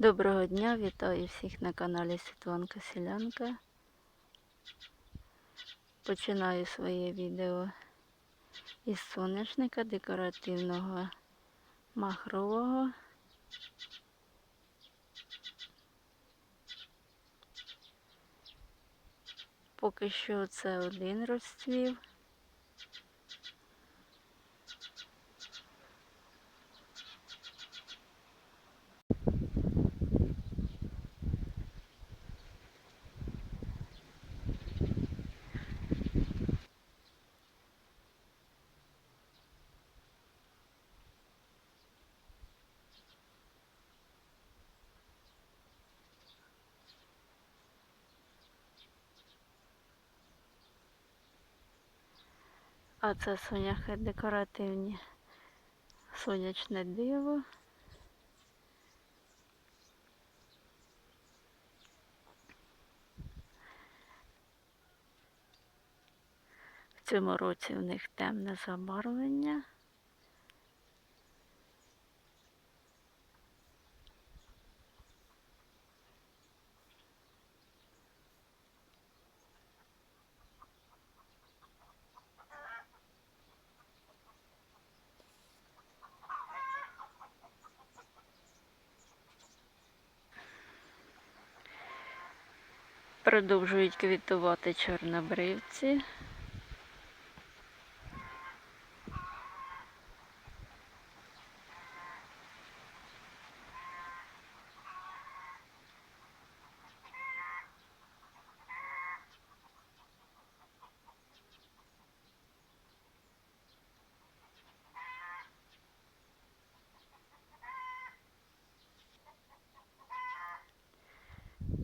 Доброго дня, вітаю всіх на каналі Світланка Селянка. Починаю своє відео із соняшника декоративного махрового. Поки що це один розцвів. А це соняхи декоративні. Сонячне диво. В цьому році в них темне забарвлення. Продовжують квітувати чорнобривці.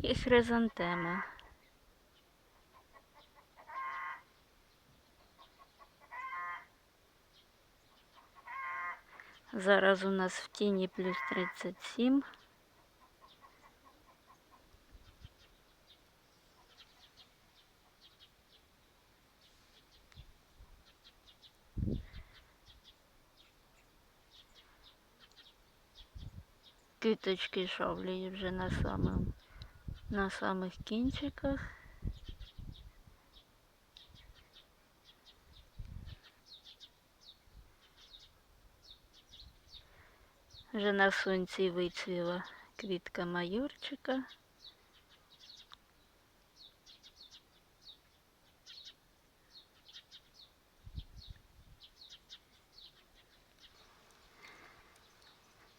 І хризантеми. Зараз у нас в тіні плюс 37. Квіточки шовлюють вже на самому на самих кінчиках. Вже на сонці вицвіла квітка майорчика.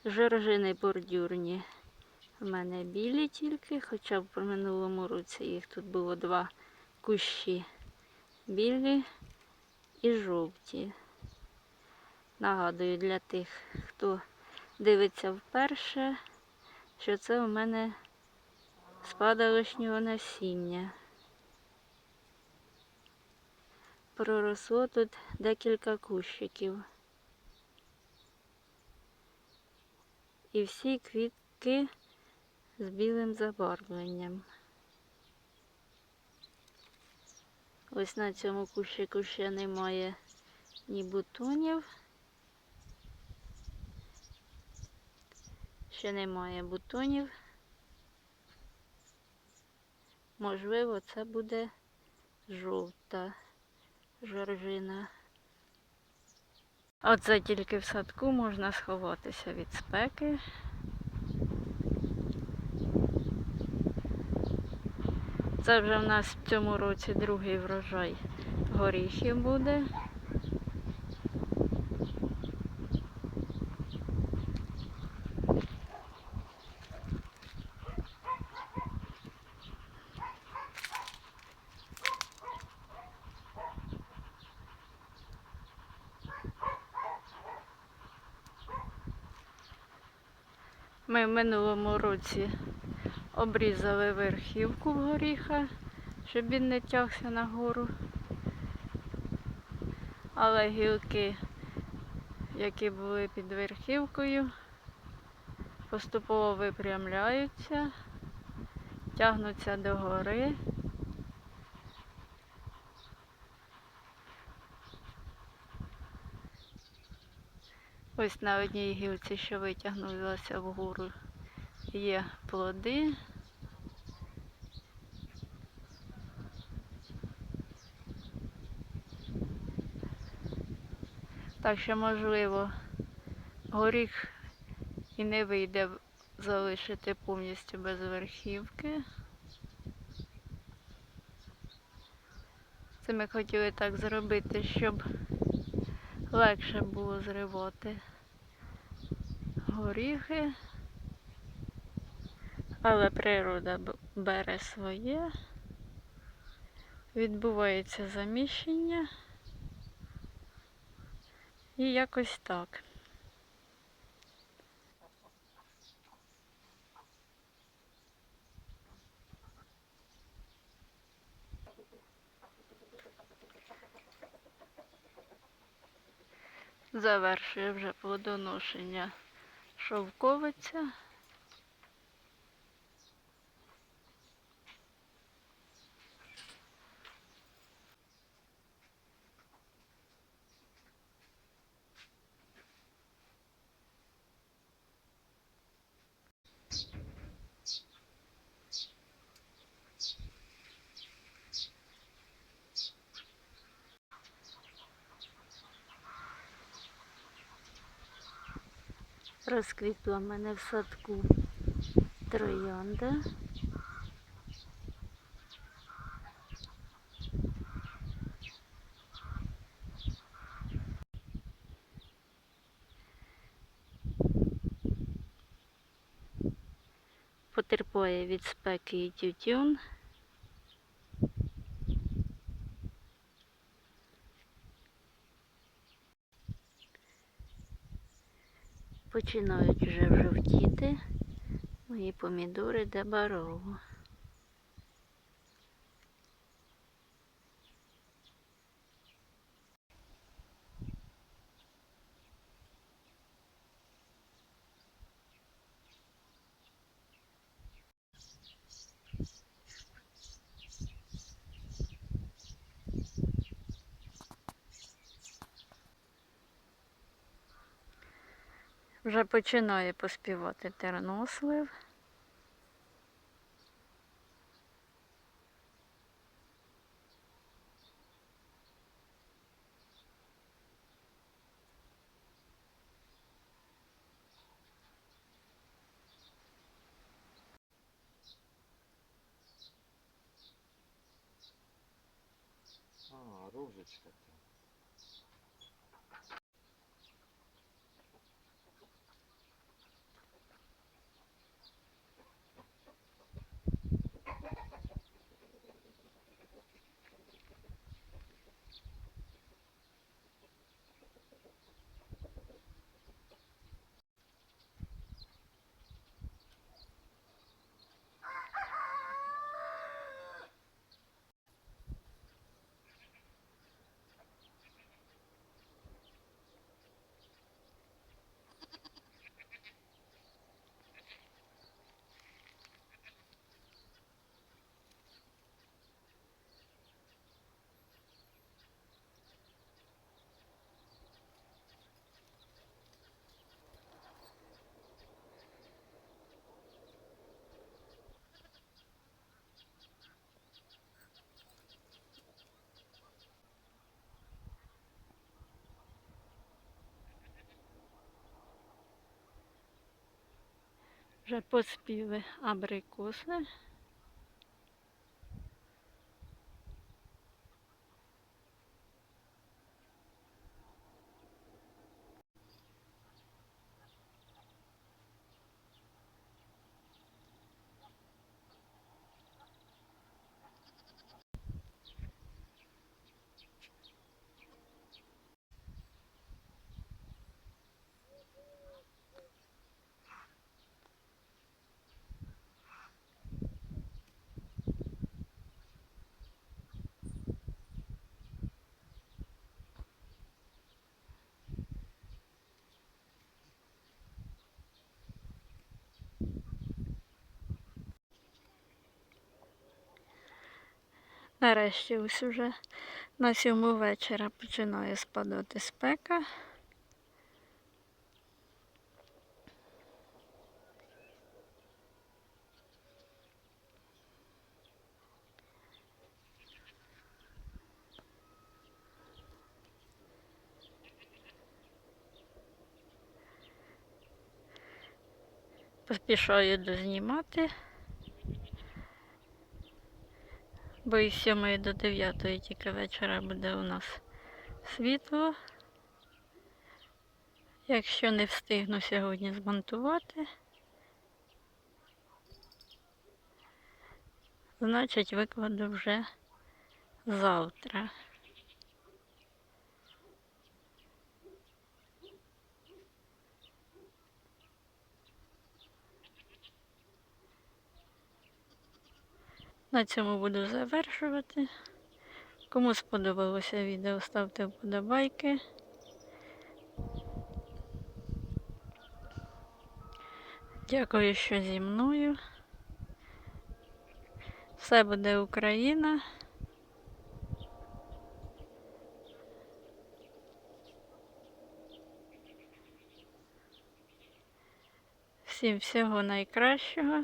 Жоржини бордюрні в мене білі тільки, хоча в минулому році їх тут було два кущі білі і жовті. Нагадую для тих, хто дивиться вперше, що це у мене спадалишнього насіння. Проросло тут декілька кущиків. І всі квітки з білим забарвленням. Ось на цьому кущику ще немає ні бутонів. Ще немає бутонів. Можливо, це буде жовта жоржина. Оце тільки в садку можна сховатися від спеки. Це вже в нас в цьому році другий врожай горіхів буде. Ми в минулому році обрізали верхівку в горіха, щоб він не тягся нагору. Але гілки, які були під верхівкою, поступово випрямляються, тягнуться до Ось на одній гілці, що витягнулася вгору є плоди. Так що, можливо, горіх і не вийде залишити повністю без верхівки. Це ми хотіли так зробити, щоб легше було зривати горіхи. Але природа бере своє, відбувається заміщення. І якось так. Завершує вже плодоношення шовковиця. Розквітла в мене в садку троянда. Потерпає від спеки тютюн. Починають вже жовтіти мої помідори де Вже починає поспівати тернослив. А, рожечка Вже поспіли абрикоси. Нарешті ось уже на сьому вечора починає спадати спека. Поспішаю дознімати. Бо із 7 до 9 тільки вечора буде у нас світло. Якщо не встигну сьогодні змонтувати, значить викладу вже завтра. На цьому буду завершувати. Кому сподобалося відео, ставте вподобайки. Дякую, що зі мною. Все буде Україна. Всім всього найкращого